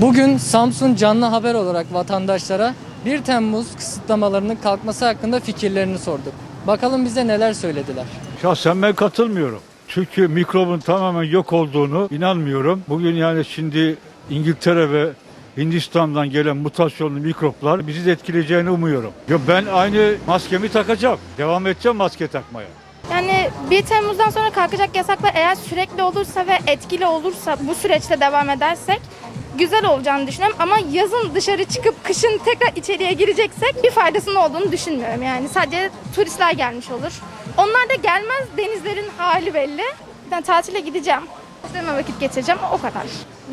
Bugün Samsun Canlı Haber olarak vatandaşlara 1 Temmuz kısıtlamalarının kalkması hakkında fikirlerini sorduk. Bakalım bize neler söylediler. Şahsen ben katılmıyorum. Çünkü mikrobun tamamen yok olduğunu inanmıyorum. Bugün yani şimdi İngiltere ve Hindistan'dan gelen mutasyonlu mikroplar bizi de etkileyeceğini umuyorum. Yo, ben aynı maskemi takacağım. Devam edeceğim maske takmaya. Yani 1 Temmuz'dan sonra kalkacak yasaklar eğer sürekli olursa ve etkili olursa bu süreçte devam edersek güzel olacağını düşünüyorum ama yazın dışarı çıkıp kışın tekrar içeriye gireceksek bir faydasının olduğunu düşünmüyorum. Yani sadece turistler gelmiş olur. Onlar da gelmez denizlerin hali belli. Ben tatile gideceğim. Üzerime vakit geçireceğim o kadar.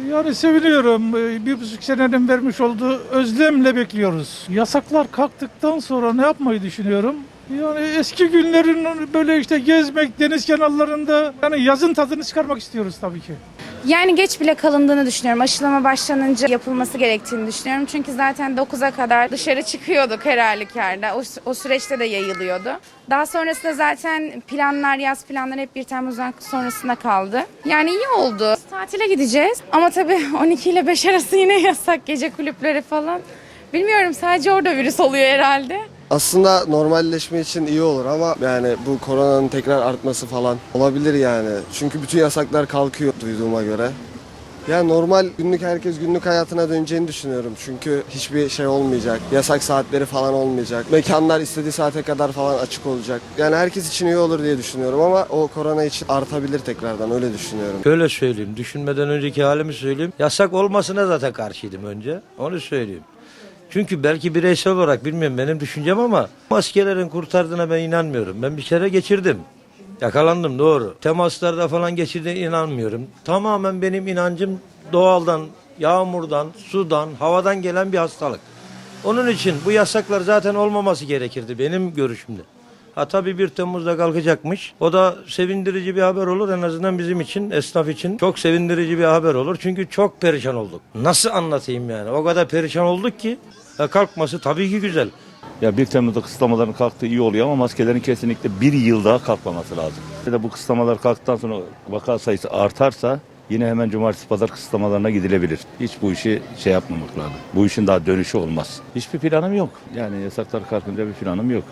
Yani seviniyorum. Ee, Bir buçuk senenin vermiş olduğu özlemle bekliyoruz. Yasaklar kalktıktan sonra ne yapmayı düşünüyorum? Yani eski günlerin böyle işte gezmek, deniz kenarlarında yani yazın tadını çıkarmak istiyoruz tabii ki. Yani geç bile kalındığını düşünüyorum. Aşılama başlanınca yapılması gerektiğini düşünüyorum. Çünkü zaten 9'a kadar dışarı çıkıyorduk her halükarda. O, o süreçte de yayılıyordu. Daha sonrasında zaten planlar, yaz planları hep 1 Temmuz'dan sonrasında kaldı. Yani iyi oldu. Tatile gideceğiz. Ama tabii 12 ile 5 arası yine yasak gece kulüpleri falan. Bilmiyorum sadece orada virüs oluyor herhalde. Aslında normalleşme için iyi olur ama yani bu koronanın tekrar artması falan olabilir yani. Çünkü bütün yasaklar kalkıyor duyduğuma göre. Yani normal günlük herkes günlük hayatına döneceğini düşünüyorum. Çünkü hiçbir şey olmayacak. Yasak saatleri falan olmayacak. Mekanlar istediği saate kadar falan açık olacak. Yani herkes için iyi olur diye düşünüyorum ama o korona için artabilir tekrardan öyle düşünüyorum. Şöyle söyleyeyim, düşünmeden önceki halimi söyleyeyim. Yasak olmasına zaten karşıydım önce. Onu söyleyeyim. Çünkü belki bireysel olarak bilmiyorum benim düşüncem ama maskelerin kurtardığına ben inanmıyorum. Ben bir kere geçirdim. Yakalandım doğru. Temaslarda falan geçirdiğine inanmıyorum. Tamamen benim inancım doğaldan, yağmurdan, sudan, havadan gelen bir hastalık. Onun için bu yasaklar zaten olmaması gerekirdi benim görüşümde. Ha tabii 1 Temmuz'da kalkacakmış. O da sevindirici bir haber olur en azından bizim için, esnaf için. Çok sevindirici bir haber olur. Çünkü çok perişan olduk. Nasıl anlatayım yani? O kadar perişan olduk ki ha, kalkması tabii ki güzel. Ya 1 Temmuz'da kısıtlamaların kalktığı iyi oluyor ama maskelerin kesinlikle bir yıl daha kalkmaması lazım. Bir de bu kısıtlamalar kalktıktan sonra vaka sayısı artarsa yine hemen cumartesi pazar kısıtlamalarına gidilebilir. Hiç bu işi şey yapmamak lazım. Bu işin daha dönüşü olmaz. Hiçbir planım yok. Yani yasaklar kalkınca bir planım yok.